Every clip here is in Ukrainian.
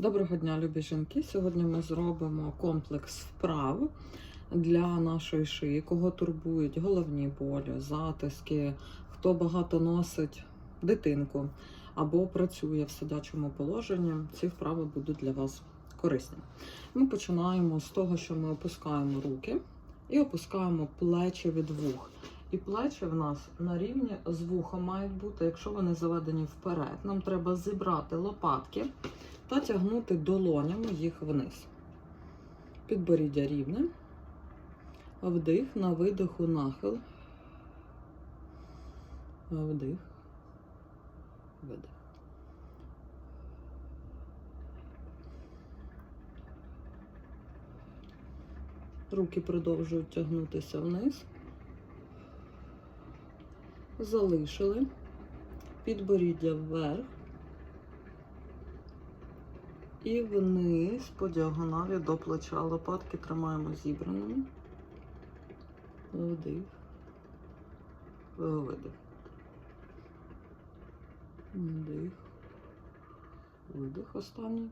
Доброго дня, любі жінки. Сьогодні ми зробимо комплекс вправ для нашої шиї, кого турбують головні болі, затиски, хто багато носить дитинку або працює в сидячому положенні. Ці вправи будуть для вас корисні. Ми починаємо з того, що ми опускаємо руки і опускаємо плечі від вух. І плечі в нас на рівні з вухом мають бути, якщо вони заведені вперед. Нам треба зібрати лопатки та тягнути долонями їх вниз. Підборіддя рівне. Вдих, на видиху нахил. Вдих. Видих. Руки продовжують тягнутися вниз. Залишили. Підборіддя вверх. І вниз по діагоналі до плеча. Лопатки тримаємо зібраними. Вдих. Видих. Вдих. Видих останній.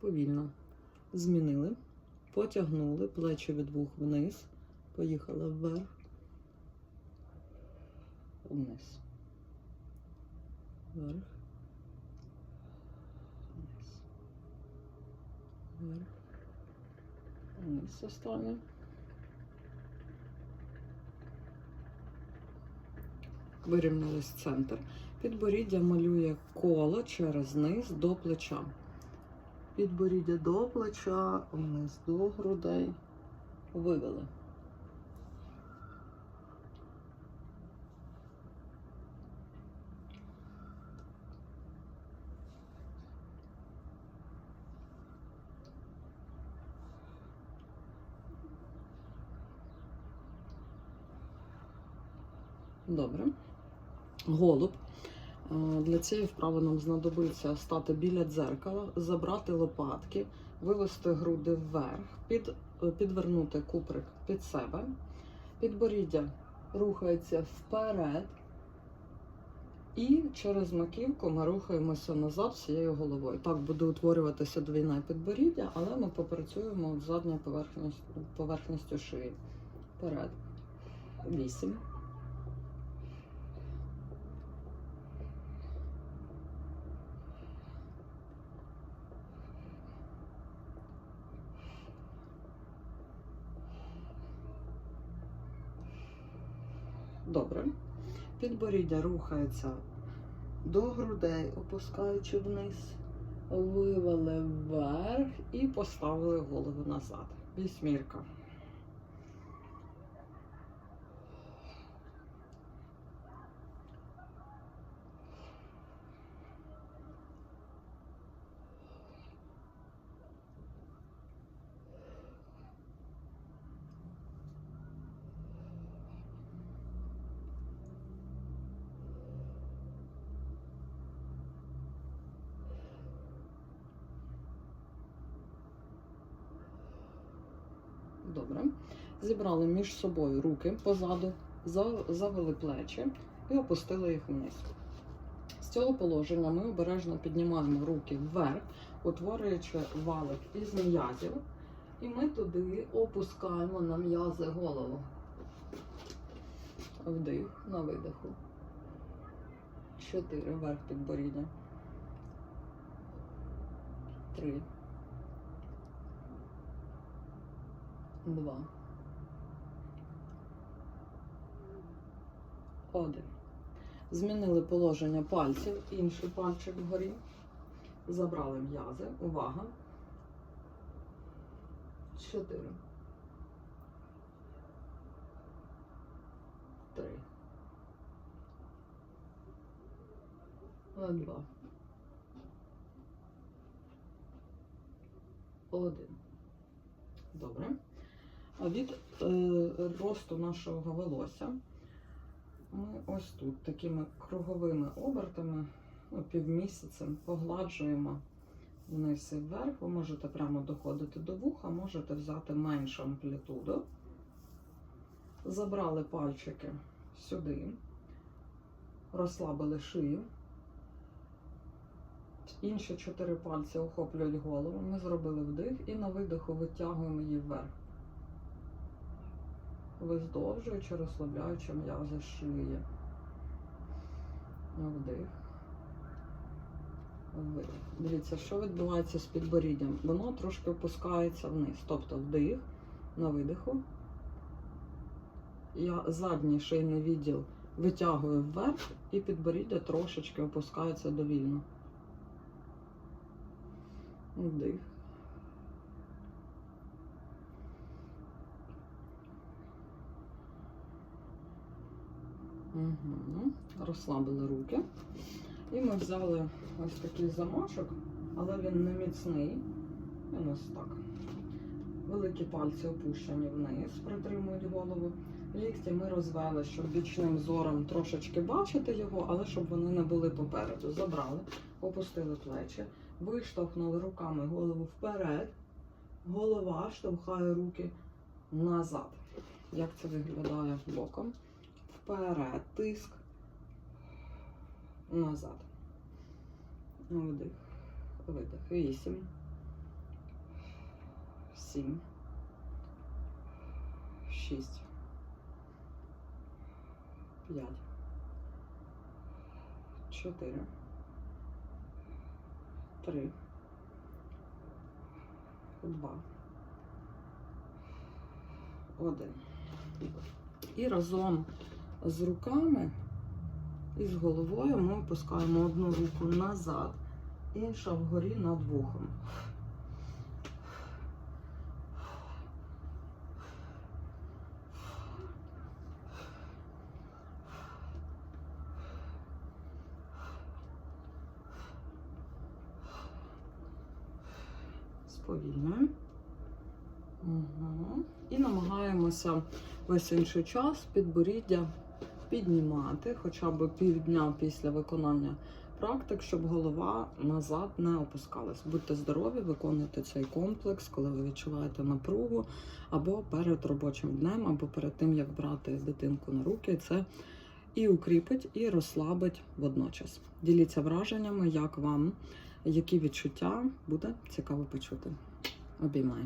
Повільно. Змінили. Потягнули плечі від вух вниз. Поїхали вверх. Вниз. Вверх. Вниз. Вверх. Вниз останнє. Вирівнялись центр. Підборіддя малює коло через низ до плеча. Підборіддя до плеча, вниз до грудей. Вивели. Добре. Голуб. Е, Для цієї вправи нам знадобиться стати біля дзеркала, забрати лопатки, вивести груди вверх, під, е, підвернути куприк під себе. Підборіддя рухається вперед. І через маківку ми рухаємося назад всією головою. Так буде утворюватися двійне підборіддя, але ми попрацюємо задньою поверхністю, поверхністю шиї. Вперед. Вісім. Добре. Підборіддя рухається до грудей, опускаючи вниз, вивели вверх і поставили голову назад. Вісьмірка. Добре. Зібрали між собою руки позаду, завели плечі і опустили їх вниз. З цього положення ми обережно піднімаємо руки вверх, утворюючи валик із м'язів, і ми туди опускаємо на м'язи голову. Вдих на видиху. Чотири вверх підборіддя. Три. Два. Один. Змінили положення пальців, інший пальчик вгорі. Забрали м'язи. Увага. Чотири. Три. Два. Один. Добре. Від е, росту нашого волосся ми ось тут такими круговими обертами, ну, півмісяцем погладжуємо вниз і вверх. Ви можете прямо доходити до вуха, можете взяти меншу амплітуду. Забрали пальчики сюди, розслабили шию, Інші чотири пальці охоплюють голову. Ми зробили вдих і на видиху витягуємо її вверх. Виздовжуючи, розслабляючи м'язи шиї. Вдих. Видих. Дивіться, що відбувається з підборіддям. Воно трошки опускається вниз. Тобто вдих на видиху. Я задній шийний відділ витягую вверх і підборіддя трошечки опускається довільно. Вдих. Угу. Розслабили руки. І ми взяли ось такий замочок, але він не міцний. Він ось так. Великі пальці опущені вниз, притримують голову. Лікті ми розвели, щоб бічним зором трошечки бачити його, але щоб вони не були попереду. Забрали, опустили плечі, виштовхнули руками голову вперед. Голова штовхає руки назад. Як це виглядає боком? Вперед, тиск, назад. Вдих, видих. Вісім. Сім. Шість. П'ять. Чотири. Три. Два. Один. І разом з руками і з головою ми опускаємо одну руку назад, інша вгорі над вухом. Сповільнюємо. Угу. І намагаємося весь інший час підборіддя піднімати хоча б півдня після виконання практик, щоб голова назад не опускалась. Будьте здорові, виконуйте цей комплекс, коли ви відчуваєте напругу, або перед робочим днем, або перед тим, як брати дитинку на руки. Це і укріпить, і розслабить водночас. Діліться враженнями, як вам, які відчуття буде цікаво почути. Обіймаю.